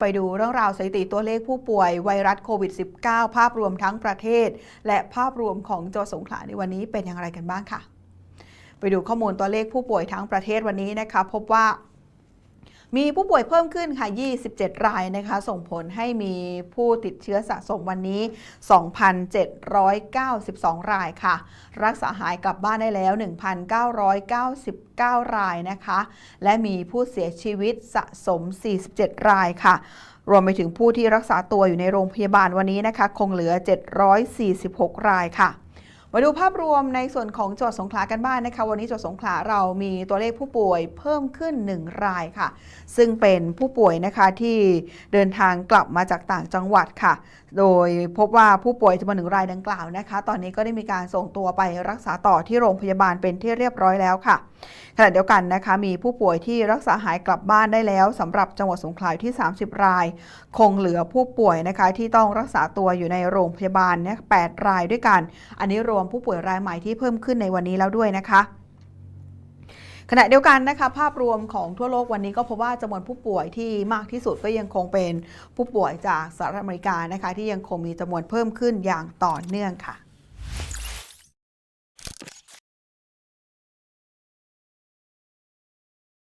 ไปดูเรื่องราวสถิติตัวเลขผู้ป่วยไวรัสโควิด -19 ภาพรวมทั้งประเทศ และภาพรวมของจังหวัดสงขลาในวันนี้เป็นอย่างไรกันบ้างค่ะ ไปดูข้อมูลตัวเลขผู้ป่วยทั้งประเทศวันนี้นะคะ พบว่า มีผู้ป่วยเพิ่มขึ้นค่ะ 27 รายนะคะ ส่งผลให้มีผู้ติดเชื้อสะสมวันนี้ 2,792 รายค่ะ รักษาหายกลับบ้านได้แล้ว 1,999 รายนะคะ และมีผู้เสียชีวิตสะสม 47 รายค่ะรวมไปถึงผู้ที่รักษาตัวอยู่ในโรงพยาบาลวันนี้นะคะ คงเหลือ 746 รายค่ะ มาดูภาพรวมในส่วนของจังหวัดสงขลากันบ้างนนะคะ วันนี้จังหวัดสงขลาเรามีตัวเลขผู้ป่วยเพิ่มขึ้น 1 รายค่ะ ซึ่งเป็นผู้ป่วยนะคะที่เดินทางกลับมาจากต่างจังหวัดค่ะ โดยพบว่าผู้ป่วยจำนวนหนึ่งรายดังกล่าวนะคะ ตอนนี้ก็ได้มีการส่งตัวไปรักษาต่อที่โรงพยาบาลเป็นที่เรียบร้อยแล้วค่ะ ขณะเดียวกันนะคะมีผู้ป่วยที่รักษาหายกลับบ้านได้แล้วสำหรับจังหวัดสงขลาที่ 30 ราย คงเหลือผู้ป่วยนะคะที่ต้องรักษาตัวอยู่ในโรงพยาบาลเนี่ย8รายด้วยกัน อันนี้รวมผู้ป่วยรายใหม่ที่เพิ่มขึ้นในวันนี้แล้วด้วยนะคะขณะเดียวกันนะคะภาพรวมของทั่วโลกวันนี้ก็พบว่าจำนวนผู้ป่วยที่มากที่สุดก็ยังคงเป็นผู้ป่วยจากสหรัฐอเมริกานะคะที่ยังคงมีจำนวนเพิ่มขึ้นอย่างต่อเนื่องค่ะ